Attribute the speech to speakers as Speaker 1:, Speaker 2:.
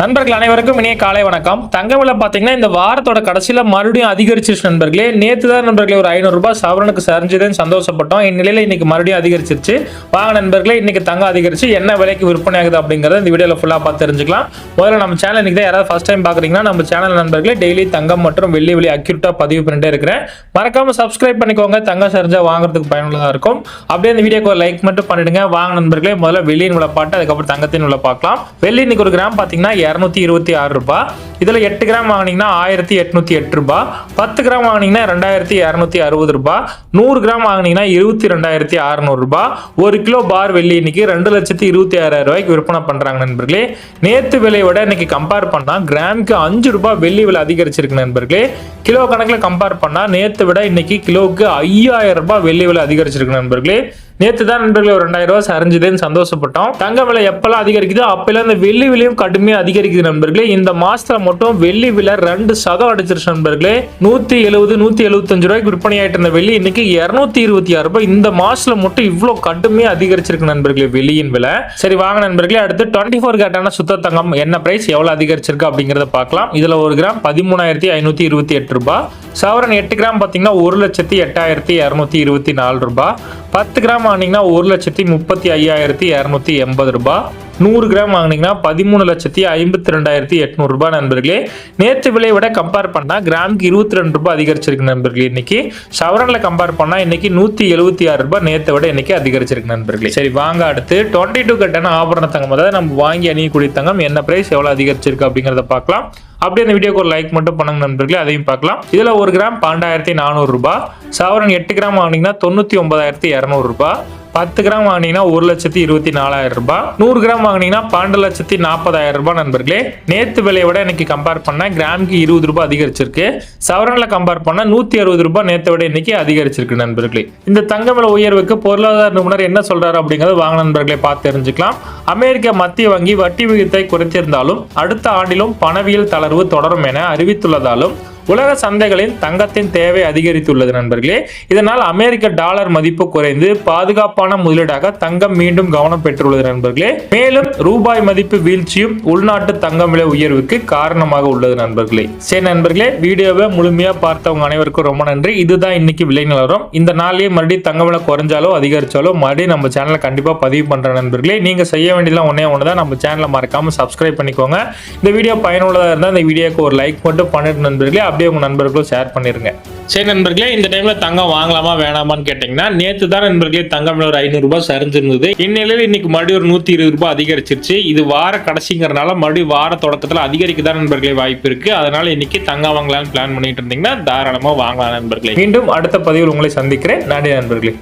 Speaker 1: நண்பர்கள் அனைவருக்கும் இனிய காலை வணக்கம். தங்க விலை பார்த்தீங்கன்னா இந்த வாரத்தோட கடைசியில் மறுபடியும் அதிகரிச்சிருச்சு நண்பர்களே. நேற்று தான் நண்பர்களே ஒரு ஐநூறு ரூபாய் சவரனுக்கு சரிஞ்சதுன்னு சந்தோஷப்பட்டோம். இந்நிலையில் இன்னைக்கு மறுபடியும் அதிகரிச்சிருச்சு. வாங்க நண்பர்களே இன்னைக்கு தங்கம் அதிகரிச்சு என்ன விலைக்கு விற்பனை ஆகுது அப்படிங்கிறத இந்த வீடியோவில் ஃபுல்லாக பார்த்து தெரிஞ்சுக்கலாம். முதல்ல நம்ம சேனல் இன்னைக்கு தான் யாராவது ஃபர்ஸ்ட் டைம் பார்க்குறீங்கன்னா நம்ம சேனல் நண்பர்களே டெய்லி தங்கம் மற்றும் வெள்ளி வெளி அக்யூட்டாக பதிவு பண்ணிட்டே இருக்கிறேன். மறக்காமல் சப்ஸ்கிரைப் பண்ணிக்கோங்க. தங்கம் சரிஞ்சா வாங்குறதுக்கு பயனுள்ளதாக இருக்கும். அப்படியே இந்த வீடியோக்கு ஒரு லைக் மட்டும் பண்ணிடுங்க. வாங்க நண்பர்களே முதல்ல வெள்ளியின் விலை பாட்டு அதுக்கப்புறம் தங்கத்தின் விலை பார்க்கலாம். வெள்ளி இன்னைக்கு ஒரு கிராம் பார்த்தீங்கன்னா இரநூத்தி இருபத்தி ஆறு ரூபாய் இதில் எட்டு கிராம் வாங்கினீங்கன்னா ஆயிரத்தி எட்நூத்தி எட்டு ரூபாய் பத்து கிராம் வாங்கினீங்கன்னா ரெண்டாயிரத்தி இரநூத்தி அறுபது ரூபாய் நூறு கிராம் வாங்கினீங்கன்னா இருபத்தி ரெண்டாயிரத்தி அறுநூறு ரூபாய் ஒரு கிலோ பார் வெள்ளி இன்னைக்கு ரெண்டு லட்சத்தி இருபத்தி ஆறாயிரம் ரூபாய்க்கு விற்பனை பண்றாங்க நண்பர்களே. நேத்து விலையை விட இன்னைக்கு கம்பேர் பண்ணா கிராமுக்கு அஞ்சு ரூபாய் வெள்ளி விலை அதிகரிச்சிருக்கு நண்பர்களே. கிலோ கணக்கில் கம்பேர் பண்ணா நேத்து விட இன்னைக்கு கிலோவுக்கு ஐயாயிரம் ரூபாய் வெள்ளி விலை அதிகரிச்சிருக்கு நண்பர்களே. நேத்து தான் நண்பர்களே ஒரு ரெண்டாயிரம் ரூபாய் சரிஞ்சுதுன்னு சந்தோஷப்பட்டோம். தங்க விலை எப்பெல்லாம் அதிகரிக்குதோ அப்பெல்லாம் இந்த வெள்ளி விலையும் கடுமையாக அதிகரிக்குது நண்பர்களே. இந்த மாசத்துல மட்டும் வெள்ளி விலை ரெண்டு சதம் அடிச்சிருச்சு நண்பர்களே. நூத்தி எழுபது நூத்தி எழுபத்தஞ்சு ரூபாய்க்கு விற்பனை ஆயிட்டு இருந்த வெள்ளி இன்னைக்கு இருநூத்தி இருபத்தி ஆறு ரூபாய். இந்த மாசத்துல மட்டும் இவ்வளவு கடுமையா அதிகரிச்சிருக்கு நண்பர்களே வெள்ளியின் விலை. சரி வாங்க நண்பர்களே அடுத்து டுவெண்ட்டி ஃபோர் கேட்டான சுத்த தங்கம் என்ன பிரைஸ் எவ்வளவு அதிகரிச்சிருக்கு அப்படிங்கறத பார்க்கலாம். இதுல ஒரு கிராம் பதிமூணாயிரத்தி ஐநூத்தி இருபத்தி எட்டு ரூபாய். சவரன் எட்டு கிராம் பார்த்தீங்கன்னா ஒரு லட்சத்தி எட்டாயிரத்தி இரநூத்தி இருபத்தி நாலு ரூபாய். பத்து கிராம் ஆனீங்கன்னா ஒரு லட்சத்தி முப்பத்தி ஐயாயிரத்தி இரநூத்தி எண்பது ரூபாய். நூறு கிராம் வாங்கினீங்கன்னா பதிமூணு லட்சத்தி ஐம்பத்தி ரெண்டாயிரத்தி எட்நூறு ரூபாய் நண்பர்களே. நேற்று விலையை விட கம்பேர் பண்ணால் கிராமுக்கு இருபத்தி ரெண்டு ரூபாய் அதிகரிச்சிருக்கு நண்பர்களே இன்னைக்கு. சவரனில் கம்பேர் பண்ணால் இன்னைக்கு நூற்றி எழுபத்தி ஆறு ரூபாய் நேற்றை விட இன்னைக்கு அதிகரிச்சிருக்கு நண்பர்களே. சரி வாங்க அடுத்து. டுவெண்ட்டி டூ கட்டான ஆபரண தங்கம் அதாவது நம்ம வாங்கி அணியக்கூடிய தங்கம் என்ன பிரைஸ் எவ்வளோ அதிகரிச்சிருக்கு அப்படிங்கிறத பார்க்கலாம். அப்படியே அந்த வீடியோக்கு ஒரு லைக் மட்டும் பண்ணுங்க நண்பர்களே அதையும் பார்க்கலாம். இதில் ஒரு கிராம் பன்னெண்டாயிரத்தி நானூறு ரூபாய். சவரன் எட்டு கிராம் வாங்கினீங்கன்னா தொண்ணூற்றி ஒன்பதாயிரத்தி இரநூறுபா பத்து கிராம் வாங்கினீங்கன்னா ஒரு லட்சத்தி இருபத்தி நாலாயிரம் ரூபாய். நூறு கிராம் வாங்கினீங்கன்னா பன்னெண்டு லட்சத்தி நாற்பதாயிரம் ரூபாய் நண்பர்களே. நேத்து விலையை விட இன்னைக்கு கம்பேர் பண்ணால் கிராமுக்கு இருபது ரூபாய் அதிகரிச்சிருக்கு. சவரனில் கம்பேர் பண்ணால் நூற்றி அறுபது ரூபாய் நேற்றை விட இன்னைக்கு அதிகரிச்சிருக்கு நண்பர்களே. இந்த தங்க விலை உயர்வுக்கு பொருளாதார நிபுணர் என்ன சொல்றாரு அப்படிங்கிறத வாங்க நண்பர்களே பார்த்து தெரிஞ்சுக்கலாம். அமெரிக்க மத்திய வங்கி வட்டி விகிதத்தை குறைத்திருந்தாலும் அடுத்த ஆண்டிலும் பணவியல் தளர்வு தொடரும் என அறிவித்துள்ளதாலும் உலக சந்தைகளில் தங்கத்தின் தேவை அதிகரித்துள்ளது நண்பர்களே. இதனால் அமெரிக்க டாலர் மதிப்பு குறைந்து பாதுகாப்பான முதலீடாக தங்கம் மீண்டும் கவனம் பெற்றுள்ளது நண்பர்களே. மேலும் ரூபாய் மதிப்பு வீழ்ச்சியும் உள்நாட்டு தங்கம் விலை உயர்வுக்கு காரணமாக உள்ளது நண்பர்களே. சரி நண்பர்களே வீடியோவை முழுமையா பார்த்தவங்க அனைவருக்கும் ரொம்ப நன்றி. இதுதான் இன்னைக்கு விலை நிலவரம். இந்த நாளிலேயே மறுபடியும் தங்க விலை குறைஞ்சாலோ அதிகரிச்சாலோ மறுபடியும் நம்ம சேனலை கண்டிப்பா பதிவு பண்ற நண்பர்களே. நீங்க செய்ய வேண்டியதெல்லாம் ஒன்னே ஒன்று தான் நம்ம சேனலை மறக்காம சப்ஸ்கிரைப் பண்ணிக்கோங்க. இந்த வீடியோ பயனுள்ளதாக இருந்தால் இந்த வீடியோக்கு ஒரு லைக் மட்டும் பண்ணிட்டு நண்பர்களே. அப்படியே உங்க நண்பர்களும் ஷேர் பண்ணிருங்க. சரி நண்பர்களே இந்த டைம்ல தங்கம் வாங்கலாமா வேணாமான்னு கேட்டீங்கன்னா நேத்து தான் நண்பர்களே தங்கம் ஒரு ஐநூறு ரூபாய் சரிஞ்சிருந்தது. இந்நிலையில் இன்னைக்கு மறுபடியும் ஒரு நூத்தி இருபது ரூபாய் அதிகரிச்சிருச்சு. இது வார கடைசிங்கிறனால மறுபடியும் வார தொடக்கத்துல அதிகரிக்க தான் நண்பர்களே வாய்ப்பு இருக்கு. அதனால இன்னைக்கு தங்கம் வாங்கலாம்னு பிளான் பண்ணிட்டு இருந்தீங்கன்னா தாராளமா வாங்கலாம் நண்பர்களே. மீண்டும் அடுத்த பதிவில் உங்களை சந்திக்கிறேன். நன்றி நண்பர்களே.